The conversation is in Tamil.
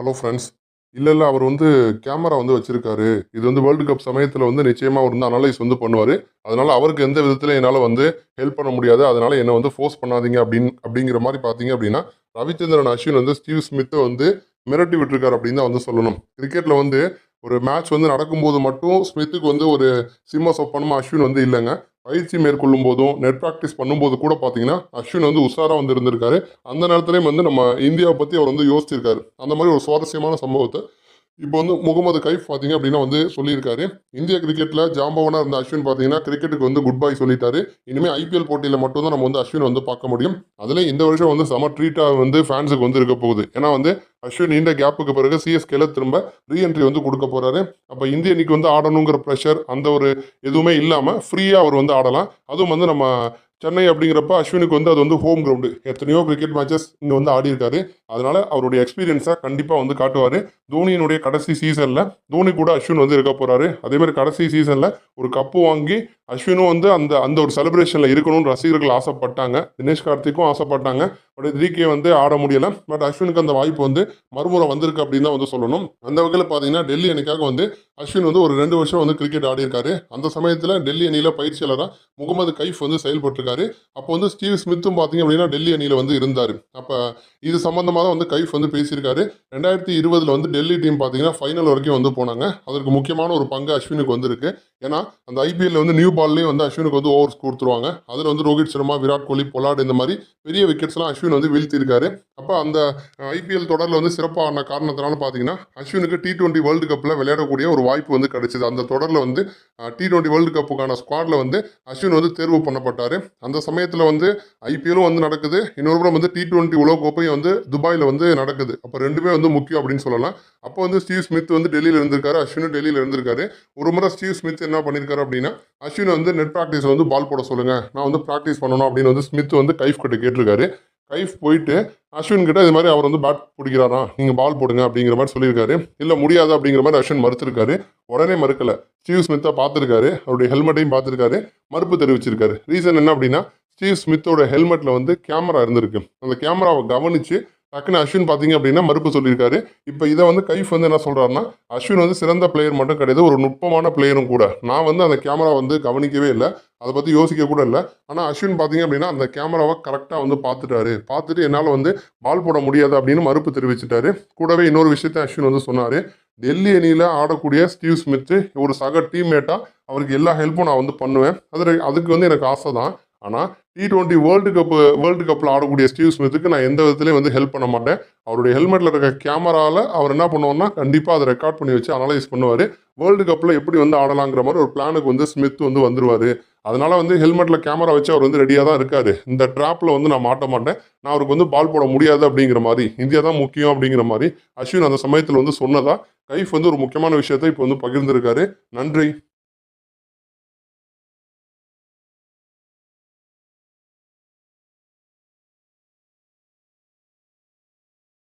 ஹலோ ஃப்ரெண்ட்ஸ் இல்லை இல்லை அவர் வந்து கேமரா வந்து வச்சுருக்காரு. இது வந்து வேர்ல்டு கப் சமயத்தில் வந்து நிச்சயமாக அவர் வந்து அனலைஸ் வந்து பண்ணுவார். அதனால் அவருக்கு எந்த விதத்தில் என்னால் வந்து ஹெல்ப் பண்ண முடியாது. அதனால் என்னை வந்து ஃபோர்ஸ் பண்ணாதீங்க அப்படின்னு அப்படிங்கிற மாதிரி பார்த்தீங்க அப்படின்னா ரவிச்சந்திரன் அஸ்வின் வந்து ஸ்டீவ் ஸ்மித்தை வந்து மிரட்டி விட்டுருக்காரு அப்படின்னு தான் வந்து சொல்லணும். கிரிக்கெட்டில் வந்து ஒரு மேட்ச் வந்து நடக்கும்போது மட்டும் ஸ்மித்துக்கு வந்து ஒரு சிம்ம சொப்பனமாக அஸ்வின் வந்து இல்லைங்க. பயிற்சி மேற்கொள்ளும் போதும் நெட் ப்ராக்டிஸ் பண்ணும்போது கூட பார்த்தீங்கன்னா அஸ்வின் வந்து உஷாராக வந்து இருந்திருக்காரு. அந்த நேரத்துலேயும் வந்து நம்ம இந்தியாவை பற்றி அவர் வந்து யோசிச்சிருக்காரு. அந்த மாதிரி ஒரு சுவாரஸ்யமான சம்பவத்தை இப்போ வந்து முகமது கைஃப் பார்த்தீங்க அப்படின்னா வந்து சொல்லியிருக்காரு. இந்திய கிரிக்கெட்டில் ஜாம்பவனாக இருந்த அஸ்வின் பார்த்தீங்கன்னா கிரிக்கெட்டுக்கு வந்து குட் பை சொல்லிட்டாரு இனிமேல் ஐபிஎல் போட்டியில் மட்டும்தான் நம்ம வந்து அஸ்வின் வந்து பார்க்க முடியும். அதில் இந்த வருஷம் வந்து செம ட்ரீட்டாக வந்து ஃபேன்ஸுக்கு வந்து இருக்க போகுது. ஏன்னா வந்து அஸ்வின் நீண்ட கேப்புக்கு பிறகு சிஎஸ்கேல திரும்ப ரீஎன்ட்ரி வந்து கொடுக்க போறாரு. அப்போ இந்திய அணிக்கு வந்து ஆடணுங்கிற ப்ரெஷர் அந்த ஒரு எதுவுமே இல்லாமல் ஃப்ரீயாக அவர் வந்து ஆடலாம். அதுவும் வந்து நம்ம சென்னை அப்படிங்கிறப்ப அஸ்வினுக்கு வந்து அது வந்து ஹோம் கிரவுண்டு எத்தனையோ கிரிக்கெட் மேட்சஸ் இங்கே வந்து ஆடி இருக்காரு அதனால் அவருடைய எக்ஸ்பீரியன்ஸை கண்டிப்பாக வந்து காட்டுவார். தோனியினுடைய கடைசி சீசனில் தோனி கூட அஸ்வின் வந்து இருக்க போகிறாரு அதேமாதிரி கடைசி சீசனில் ஒரு கப்பு வாங்கி அஸ்வினும் வந்து அந்த அந்த ஒரு செலிப்ரேஷனில் இருக்கணும்னு ரசிகர்கள் ஆசைப்பட்டாங்க. தினேஷ் கார்த்திக்கும் ஆசைப்பட்டாங்க. பட் திரிக்கே வந்து ஆட முடியலை. பட் அஸ்வினுக்கு அந்த வாய்ப்பு வந்து மறுமுறை வந்திருக்கு அப்படின்னு தான் வந்து சொல்லணும். அந்த வகையில் பார்த்தீங்கன்னா டெல்லி அணிக்காக வந்து அஸ்வின் வந்து ஒரு ரெண்டு வருஷம் வந்து கிரிக்கெட் ஆடியிருக்காரு. அந்த சமயத்தில் டெல்லி அணியில் பயிற்சியாளராக முகமது கைஃப் வந்து செயல்பட்டிருக்காரு. அப்போ வந்து ஸ்டீவ் ஸ்மித்தும் பார்த்தீங்க அப்படின்னா டெல்லி அணியில் வந்து இருந்தார். அப்போ இது சம்மந்தமாக சம்பந்தமாக தான் வந்து கைஃப் வந்து பேசியிருக்காரு. ரெண்டாயிரத்தி இருபதில் வந்து டெல்லி டீம் பார்த்தீங்கன்னா ஃபைனல் வரைக்கும் வந்து போனாங்க. அதற்கு முக்கியமான ஒரு பங்கு அஸ்வினுக்கு வந்திருக்கு. ஏன்னா அந்த ஐபிஎல்ல வந்து நியூ பால்லையும் வந்து அஸ்வினுக்கு வந்து ஓவர்ஸ் கொடுத்துருவாங்க. அதில் வந்து ரோஹித் சர்மா விராட் கோலி பொலாட் இந்த மாதிரி பெரிய விக்கெட்ஸ்லாம் அஸ்வின் வந்து வீழ்த்தியிருக்காரு. அப்போ அந்த ஐபிஎல் தொடரில் வந்து சிறப்பான காரணத்தினால பார்த்தீங்கன்னா அஸ்வினுக்கு டி டுவெண்ட்டி வேர்ல்டு கப்பில் விளையாடக்கூடிய ஒரு வாய்ப்பு வந்து கிடைச்சிது. அந்த தொடரில் வந்து டி டுவெண்ட்டி வேர்ல்டு கப்புக்கான ஸ்குவாடில் வந்து அஸ்வின் வந்து தேர்வு பண்ணப்பட்டார். அந்த சமயத்தில் வந்து ஐபிஎல்லும் வந்து நடக்குது. இன்னொரு புறம் வந்து டி டுவெண்ட்டி உலகக்கோப்பையும் வந்து துபாயில் வந்து நடக்குது. அப்போ ரெண்டுமே வந்து முக்கியம் அப்படின்னு சொல்லலாம். அப்போ வந்து ஸ்டீவ் ஸ்மித் வந்து டெல்லியில் இருந்திருக்காரு. அஸ்வினும் டெல்லியில் இருந்திருக்காரு. ஒரு முறை ஸ்டீவ் ஸ்மித் என்ன பண்ணியிருக்காரு அப்படின்னா அஸ்வின் வந்து நெட் ப்ராக்டிஸ் வந்து பால் போட சொல்லுங்க நான் வந்து ப்ராக்டிஸ் பண்ணணும் அப்படின்னு வந்து ஸ்மித் வந்து கைஃப் கிட்ட கேட்டிருக்காரு. கைஃப் போயிட்டு அஸ்வின் கிட்ட இது மாதிரி அவர் வந்து பேட் பிடிக்கிறாரா? நீங்கள் பால் போடுங்க அப்படிங்கிற மாதிரி சொல்லியிருக்காரு. இல்லை முடியாது அப்படிங்கிற மாதிரி அஸ்வின் மறுத்திருக்காரு. உடனே மறுக்கல. ஸ்டீவ் ஸ்மித்தை பார்த்துருக்காரு. அவருடைய ஹெல்மெட்டையும் பார்த்துருக்காரு. மறுப்பு தெரிவிச்சிருக்காரு. ரீசன் என்ன அப்படின்னா ஸ்டீவ் ஸ்மித்தோட ஹெல்மெட்டில் வந்து கேமரா இருந்திருக்கு. அந்த கேமராவை கவனித்து டக்குன்னு அஸ்வின் பார்த்தீங்க அப்படின்னா மறுப்பு சொல்லியிருக்காரு. இப்போ இதை வந்து கைஃப் வந்து என்ன சொல்கிறாருன்னா அஸ்வின் வந்து சிறந்த பிளேயர் மட்டும் கிடையாது ஒரு நுட்பமான பிளேயரும் கூட. நான் வந்து அந்த கேமரா வந்து கவனிக்கவே இல்லை. அதை பற்றி யோசிக்க கூட இல்லை. ஆனால் அஸ்வின் பார்த்தீங்க அப்படின்னா அந்த கேமராவை கரெக்டாக வந்து பார்த்துட்டாரு. பார்த்துட்டு என்னால் வந்து பால் போட முடியாது அப்படின்னு மறுப்பு தெரிவிச்சிட்டாரு. கூடவே இன்னொரு விஷயத்த அஸ்வின் வந்து சொன்னார். டெல்லி அணியில் ஆடக்கூடிய ஸ்டீவ் ஸ்மித்து ஒரு சக டீம்மேட்டாக அவருக்கு எல்லா ஹெல்ப்பும் நான் வந்து பண்ணுவேன். அது அதுக்கு வந்து எனக்கு ஆசை தான். ஆனால் T twenty world cup world கப்பில் ஆடக்கூடிய ஸ்டீவ் ஸ்மித்துக்கு நான் எந்த விதத்துலையும் வந்து ஹெல்ப் பண்ண மாட்டேன். அவருடைய ஹெல்மெட்டில் இருக்க கேமராவில் அவர் என்ன பண்ணுவோம்னா கண்டிப்பாக அதை ரெக்கார்ட் பண்ணி வச்சு அனலைஸ் பண்ணுவார். வேர்ல்டு கப்பில் எப்படி வந்து ஆடலாங்கிற மாதிரி ஒரு பிளானுக்கு வந்து ஸ்மித் வந்து வந்துருவார். அதனால் வந்து ஹெல்மெட்டில் கேமரா வச்சு அவர் வந்து ரெடியாக தான் இருக்கார். இந்த ட்ராப்பில் வந்து நான் மாட்ட மாட்டேன். நான் அவருக்கு வந்து பால் போட முடியாது அப்படிங்கிற மாதிரி இந்தியா தான் முக்கியம் அப்படிங்கிற மாதிரி அஸ்வின் அந்த சமயத்தில் வந்து சொன்னதா கைஃப் வந்து ஒரு முக்கியமான விஷயத்தை இப்போ வந்து பகிர்ந்திருக்காரு. நன்றி.